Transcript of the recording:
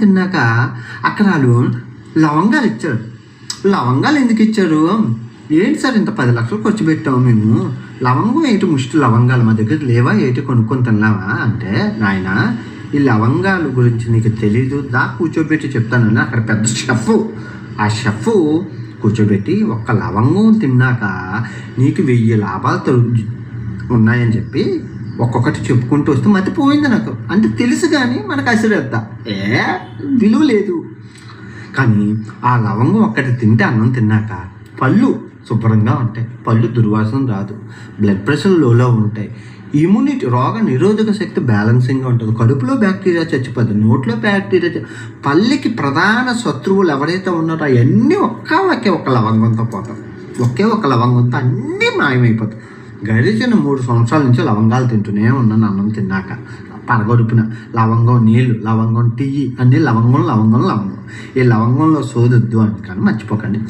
తిన్నాక అక్కడ వాళ్ళు లవంగాలు ఇచ్చారు. లవంగాలు ఎందుకు ఇచ్చారు? ఏంటి సార్ ఇంత పది లక్షలు ఖర్చు పెట్టాము మేము? లవంగం ఏంటి ముష్టి లవంగాలు మా దగ్గర లేవా? ఏంటి కొనుక్కొని తిన్నావా? అంటే నాయన ఈ లవంగాల గురించి నీకు తెలీదు. దా కూర్చోబెట్టి చెప్తానని అక్కడ పెద్ద షెఫ్ ఆ షెఫ్ కూర్చోబెట్టి ఒక్క లవంగం తిన్నాక నీకు వెయ్యి లాభాలు ఉన్నాయని చెప్పి ఒక్కొక్కటి చెప్పుకుంటూ వస్తే మతిపోయింది నాకు. అంటే తెలుసు కానీ మనకు అసిరేద్దా ఏ విలువ లేదు. కానీ ఆ లవంగం ఒక్కటి తింటే అన్నం తిన్నాక పళ్ళు శుభ్రంగా ఉంటాయి. పళ్ళు దుర్వాసన రాదు. బ్లడ్ ప్రెషర్ లోలో ఉంటాయి. ఇమ్యూనిటీ రోగ నిరోధక శక్తి బ్యాలెన్సింగ్గా ఉంటుంది. కడుపులో బ్యాక్టీరియా చచ్చిపోతుంది నోట్లో బ్యాక్టీరియా చ- పళ్ళకి ప్రధాన శత్రువులు ఎవరైతే ఉన్నారో అవన్నీ ఒక్క ఒకే ఒక లవంగంతో పోతాయి. ఒకే ఒక లవంగంతో అన్నీ మాయమైపోతాయి. గడిచిన మూడు సంవత్సరాల నుంచి లవంగాలు తింటూనే ఉన్నాను అన్నం తిన్నాక. పరగొడుపున లవంగం నీళ్ళు లవంగం టీ అన్ని లవంగం లవంగం లవంగం. ఈ లవంగంలో సోదొద్దు అని కానీ మర్చిపోకండి.